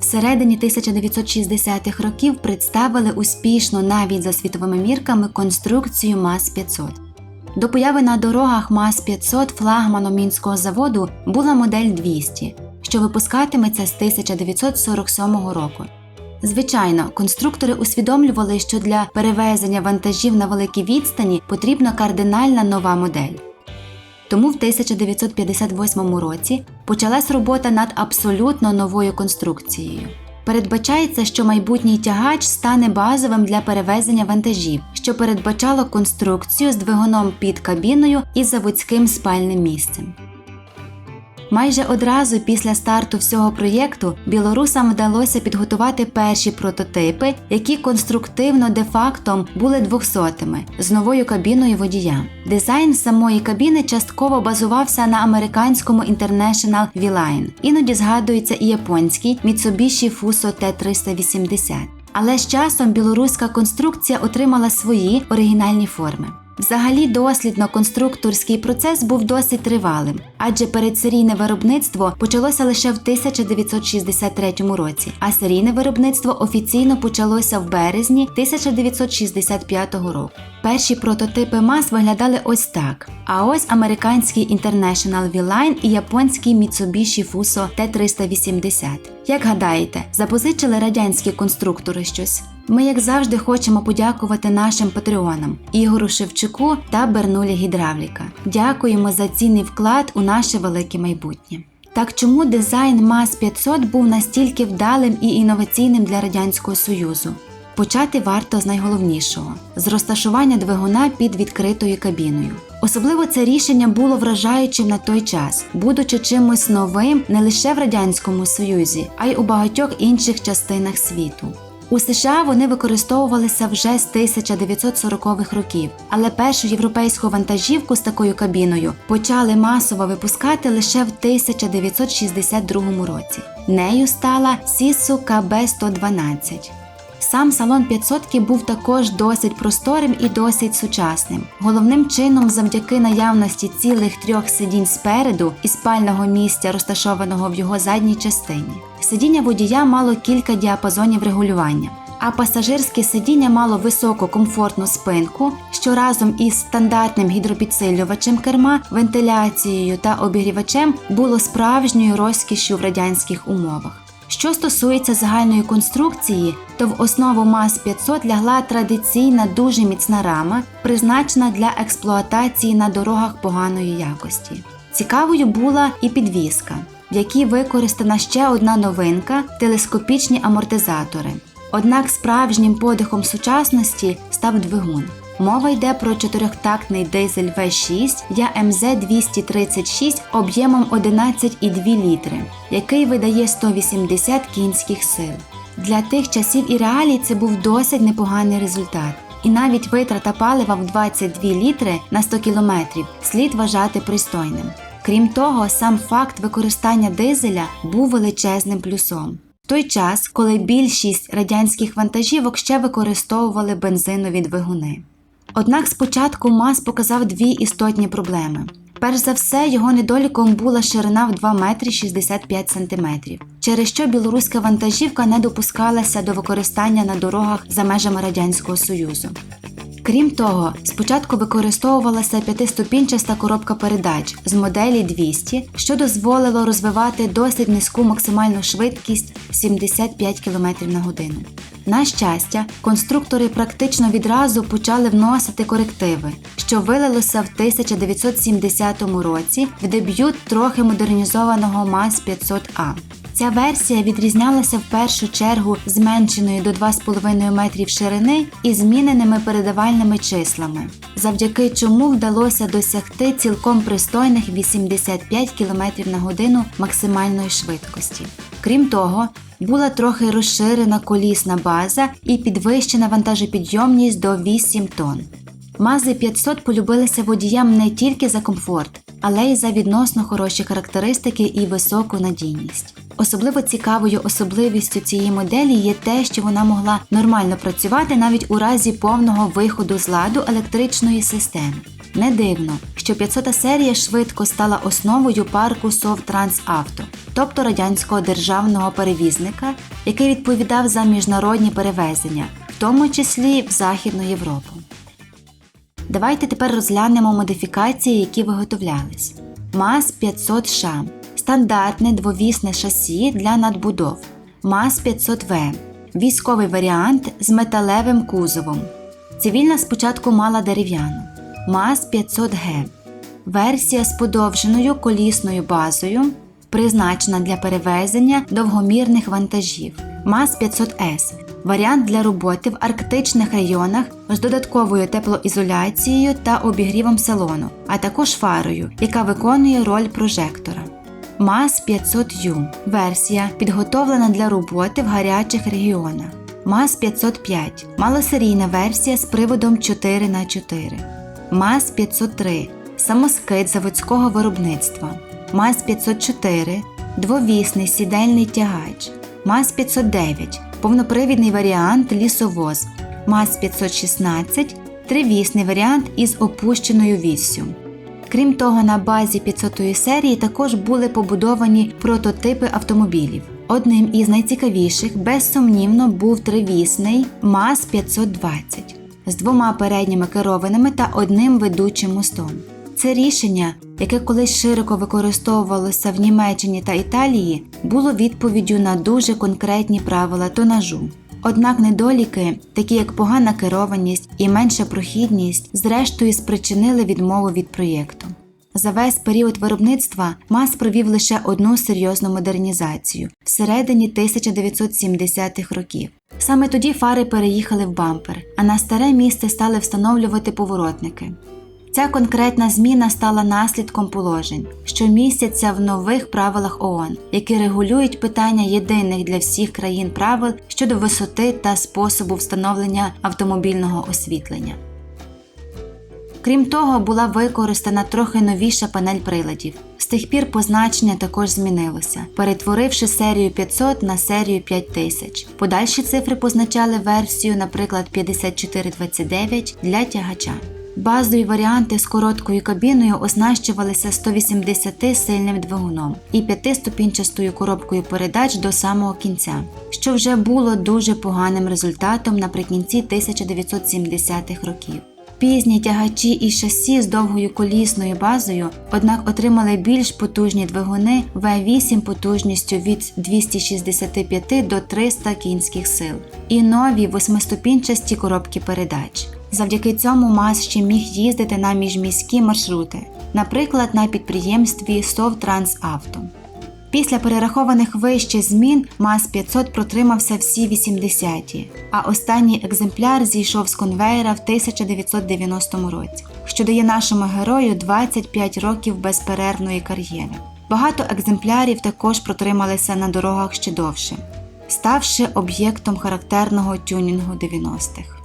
Всередині 1960-х років представили успішно навіть за світовими мірками конструкцію МАЗ-500. До появи на дорогах МАЗ-500 флагманом мінського заводу була модель 200, що випускатиметься з 1947 року. Звичайно, конструктори усвідомлювали, що для перевезення вантажів на великій відстані потрібна кардинальна нова модель. Тому в 1958 році почалась робота над абсолютно новою конструкцією. Передбачається, що майбутній тягач стане базовим для перевезення вантажів, що передбачало конструкцію з двигуном під кабіною і заводським спальним місцем. Майже одразу після старту всього проєкту білорусам вдалося підготувати перші прототипи, які конструктивно де-факто були двохсотими з новою кабіною водія. Дизайн самої кабіни частково базувався на американському International V-Line. Іноді згадується і японський Mitsubishi Fuso T380. Але з часом білоруська конструкція отримала свої оригінальні форми. Взагалі, дослідно-конструкторський процес був досить тривалим, адже передсерійне виробництво почалося лише в 1963 році, а серійне виробництво офіційно почалося в березні 1965 року. Перші прототипи МАЗ виглядали ось так: а ось американський International V-Line і японський Mitsubishi Fuso T380. Як гадаєте, запозичили радянські конструктори щось? Ми, як завжди, хочемо подякувати нашим патреонам Ігору Шевчуку та Бернулі Гідравліка. Дякуємо за цінний вклад у наше велике майбутнє. Так чому дизайн МАЗ 500 був настільки вдалим і інноваційним для Радянського Союзу? Почати варто з найголовнішого з розташування двигуна під відкритою кабіною. Особливо це рішення було вражаючим на той час, будучи чимось новим не лише в Радянському Союзі, а й у багатьох інших частинах світу. У США вони використовувалися вже з 1940-х років, але першу європейську вантажівку з такою кабіною почали масово випускати лише в 1962 році. Нею стала Сісу КБ-112. Сам салон 500 був також досить просторим і досить сучасним. Головним чином, завдяки наявності цілих трьох сидінь спереду і спального місця, розташованого в його задній частині. Сидіння водія мало кілька діапазонів регулювання. А пасажирське сидіння мало високу комфортну спинку, що разом із стандартним гідропідсилювачем керма, вентиляцією та обігрівачем було справжньою розкішшю в радянських умовах. Що стосується загальної конструкції, то в основу МАЗ 500 лягла традиційна дуже міцна рама, призначена для експлуатації на дорогах поганої якості. Цікавою була і підвіска, в якій використана ще одна новинка телескопічні амортизатори. Однак справжнім подихом сучасності став двигун. Мова йде про чотирьохтактний дизель V6 ЯМЗ 236 об'ємом 11,2 літри, який видає 180 кінських сил. Для тих часів і реалій це був досить непоганий результат. І навіть витрата палива в 22 літри на 100 кілометрів слід вважати пристойним. Крім того, сам факт використання дизеля був величезним плюсом. В той час, коли більшість радянських вантажівок ще використовували бензинові двигуни. Однак спочатку МАЗ показав дві істотні проблеми. Перш за все, його недоліком була ширина в 2 метри 65 сантиметрів, через що білоруська вантажівка не допускалася до використання на дорогах за межами Радянського Союзу. Крім того, спочатку використовувалася п'ятиступінчаста коробка передач з моделі 200, що дозволило розвивати досить низьку максимальну швидкість 75 км на годину. На щастя, конструктори практично відразу почали вносити корективи, що вилилося в 1970 році в дебют трохи модернізованого МАЗ 500А. Ця версія відрізнялася в першу чергу зменшеною до 2,5 метрів ширини і зміненими передавальними числами, завдяки чому вдалося досягти цілком пристойних 85 км на годину максимальної швидкості. Крім того, була трохи розширена колісна база і підвищена вантажопідйомність до 8 тонн. Мази 500 полюбилися водіям не тільки за комфорт, але й за відносно хороші характеристики і високу надійність. Особливо цікавою особливістю цієї моделі є те, що вона могла нормально працювати навіть у разі повного виходу з ладу електричної системи. Не дивно, що 500 серія швидко стала основою парку Совтрансавто, тобто радянського державного перевізника, який відповідав за міжнародні перевезення, в тому числі в Західну Європу. Давайте тепер розглянемо модифікації, які виготовлялись. МАЗ 500 ШАМ стандартне двовісне шасі для надбудов. МАЗ 500 В військовий варіант з металевим кузовом. Цивільна спочатку мала дерев'яну. МАЗ 500 Г версія з подовженою колісною базою, призначена для перевезення довгомірних вантажів. МАЗ 500 С варіант для роботи в арктичних районах з додатковою теплоізоляцією та обігрівом салону, а також фарою, яка виконує роль прожектора. МАЗ 500Ю версія підготовлена для роботи в гарячих регіонах. МАЗ 505 малосерійна версія з приводом 4х4. МАЗ 503 самоскид заводського виробництва. МАЗ 504 двовісний сідельний тягач. МАЗ 509 повнопривідний варіант лісовоз. МАЗ 516 тривісний варіант із опущеною віссю. Крім того, на базі 500 серії також були побудовані прототипи автомобілів. Одним із найцікавіших, безсумнівно, був тривісний МАЗ 520 з двома передніми керованими та одним ведучим мостом. Це рішення, яке колись широко використовувалося в Німеччині та Італії, було відповіддю на дуже конкретні правила тонажу. Однак недоліки, такі як погана керованість і менша прохідність, зрештою спричинили відмову від проєкту. За весь період виробництва МАЗ провів лише одну серйозну модернізацію всередині 1970-х років. Саме тоді фари переїхали в бампер, а на старе місце стали встановлювати поворотники. Ця конкретна зміна стала наслідком положень, що містяться в нових правилах ООН, які регулюють питання єдиних для всіх країн правил щодо висоти та способу встановлення автомобільного освітлення. Крім того, була використана трохи новіша панель приладів. З тих пір позначення також змінилося, перетворивши серію 500 на серію 5000. Подальші цифри позначали версію, наприклад, 5429 для тягача. Базові варіанти з короткою кабіною оснащувалися 180 сильним двигуном і п'ятиступінчастою коробкою передач до самого кінця, що вже було дуже поганим результатом наприкінці 1970-х років. Пізні тягачі і шасі з довгою колісною базою, однак отримали більш потужні двигуни V8 потужністю від 265 до 300 кінських сил і нові восьмиступінчасті коробки передач. Завдяки цьому МАЗ ще міг їздити на міжміські маршрути, наприклад, на підприємстві Совтрансавто. Після перерахованих вище змін МАЗ 500 протримався всі 80-ті, а останній екземпляр зійшов з конвейера в 1990 році, що дає нашому герою 25 років безперервної кар'єри. Багато екземплярів також протрималися на дорогах ще довше, ставши об'єктом характерного тюнінгу 90-х.